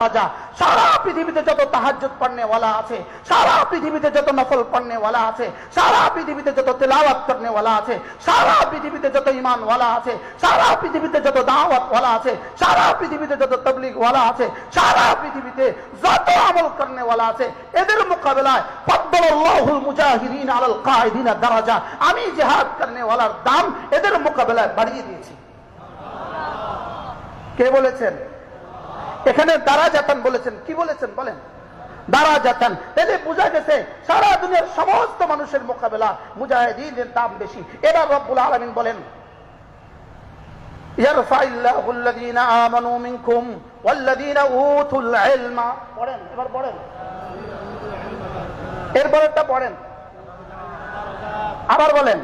সারা পৃথিবীতে যত তাহাজ্জুদ পড়নেওয়ালা আছে, সারা পৃথিবীতে যত নফল পড়নেওয়ালা আছে, সারা পৃথিবীতে যত তেলাওয়াত করনেওয়ালা আছে, সারা পৃথিবীতে যত ঈমানওয়ালা আছে, সারা পৃথিবীতে যত দাওয়াতওয়ালা আছে, সারা পৃথিবীতে যত তবলিগওয়ালা আছে, সারা পৃথিবীতে যত আমল করনেওয়ালা আছে, এদের মোকাবেলায় ফাদ্দালাল্লাহুল মুজাহিদিন আলাল কায়দিন দারাজা। আমি জিহাদ করনেওয়ালার দাম এদের মোকাবেলায় বাড়িয়ে দিয়েছি। কে বলেছেন? এখানে দারা জাতান বলেছেন কি বলেছেন বলেন দারা জাতান এতে বোঝা গেছে সারা দুনিয়ার সমস্ত মানুষের মোকাবেলা মুজাহিদিনের দাম বেশি এবার রব্বুল আলমিন বলেন يرفع الله الذين آمنوا منكم والذين أوتوا العلم পড়েন এবার পড়েন এরপরেরটা পড়েন আবার বলেন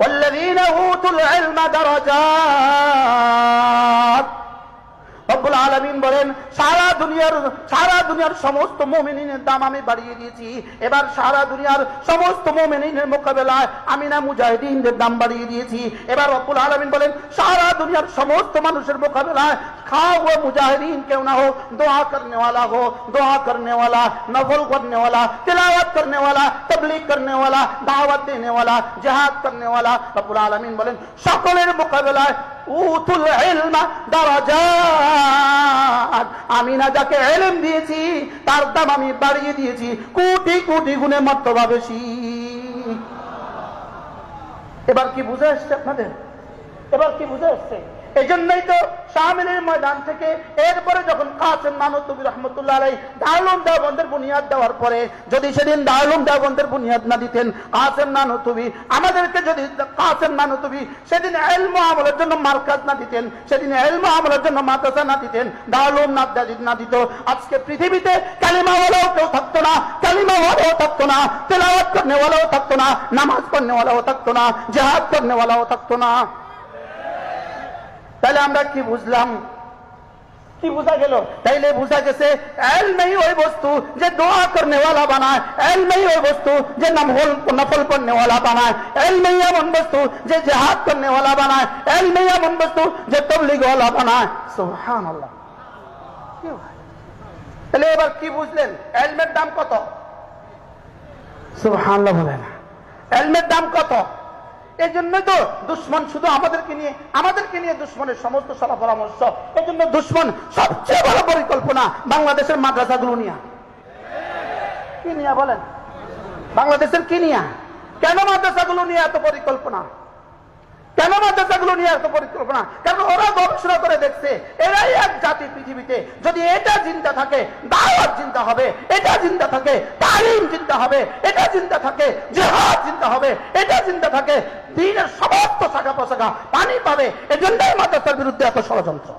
والذين أوتوا العلم درجات রব্বুল আলমিন বলেন সারা দুনিয়ার সারা দুনিয়ার সমস্ত মোমিনের দাম আমি বাড়িয়ে দিয়েছি। এবার সারা দুনিয়ার সমস্ত মোমিনের মোকাবেলায় আমি না মুজাহিদিনদের দাম বাড়িয়ে দিয়েছি। এবার রকুল আলমিন বলেন, সারা দুনিয়ার সমস্ত মানুষের মোকাবেলায় খাও ও মুজাহিদিন, কেউ না হোক, দোয়া করনে হো দোয়া করনে নফল করনে তিলাওয়াত করনে ওয়ালা তবলিগ দাওয়াত দেনেওয়ালা, জেহাদ করনেওয়ালা। রকুল আলমিন বলেন, সকলের মোকাবেলায় উতুল ইলমা দারাজাত। আমি না যাকে এলেম দিয়েছি, তার দাম আমি বাড়িয়ে দিয়েছি। কোটি কোটি গুণে মর্তবা বেশি। এবার কি বুঝে আসছে আপনাদের? এবার কি বুঝে আসছে? এই জন্যই তো শামিলের ময়দান থেকে এরপরে যখন কাসেম নানতুবি রহমতুল্লাহ আলাই দারুলুম দেওবন্দের বুনিয়াদ দেওয়ার পরে যদি সেদিন দারুলুম দেওবন্দের বুনিয়াদ না দিতেন কাসেম নানতুবি আমাদেরকে যদি কাসেম নানতুবি সেদিন এলম আমলের জন্য মার্কাজ না দিতেন, সেদিন এলম আমলের জন্য মাদ্রাসা না দিতেন দারুলুম না না দিত। আজকে পৃথিবীতে কালিমা ওয়ালাও কেউ থাকতো না, কালিমা ওয়ালাও থাকতো না, তেলাওয়াত করনে ওয়ালাও থাকতো না, নামাজ পড়নে ওয়ালাও থাকতো না, জেহাদ করনে ওয়ালাও থাকতো না। তাহলে আমরা কি বুঝলাম? কি বোঝা গেল? তাইলে বোঝা গেছে এলমেই ওই বস্তু যে দোয়া করনে ওয়ালা বানায় এলমেই ওই বস্তু যে নফল নফল করনে ওয়ালা বানায় এলমেই এমন বস্তু যে জেহাদ করনে ওয়ালা বানায় এলমেই এমন বস্তু যে তবলিগ ওয়ালা বানায়। সুবহানাল্লাহ। তাহলে এবার কি বুঝলেন? এলমের দাম কত? সুবহানাল্লাহ বলেন। এলমের দাম কত? এই জন্য তো দুশ্মন শুধু আমাদেরকে নিয়ে আমাদেরকে নিয়ে দুশ্মনের সমস্ত সলা পরামর্শ। এই জন্য দুশ্মন সবচেয়ে ভালো পরিকল্পনা বাংলাদেশের মাদ্রাসাগুলো নিয়ে। কি নিয়ে বলেন? বাংলাদেশের কি নিয়ে? কেন মাদ্রাসাগুলো নিয়ে এত পরিকল্পনা? কেন মাদ্রাসাগুলো নিয়ে এত পরিকল্পনা? কারণ দেখছে, এরাই এক জাতি পৃথিবীতে। যদি এটা চিন্তা থাকে, দাওয়াত চিন্তা হবে, এটা চিন্তা থাকে, তালিম চিন্তা হবে, এটা চিন্তা থাকে, জেহাদ চিন্তা হবে, এটা চিন্তা থাকে, দিনের সমস্ত শাখা পোশাখা পানি পাবে, এজন্যই মাদ্রাসার বিরুদ্ধে এত ষড়যন্ত্র।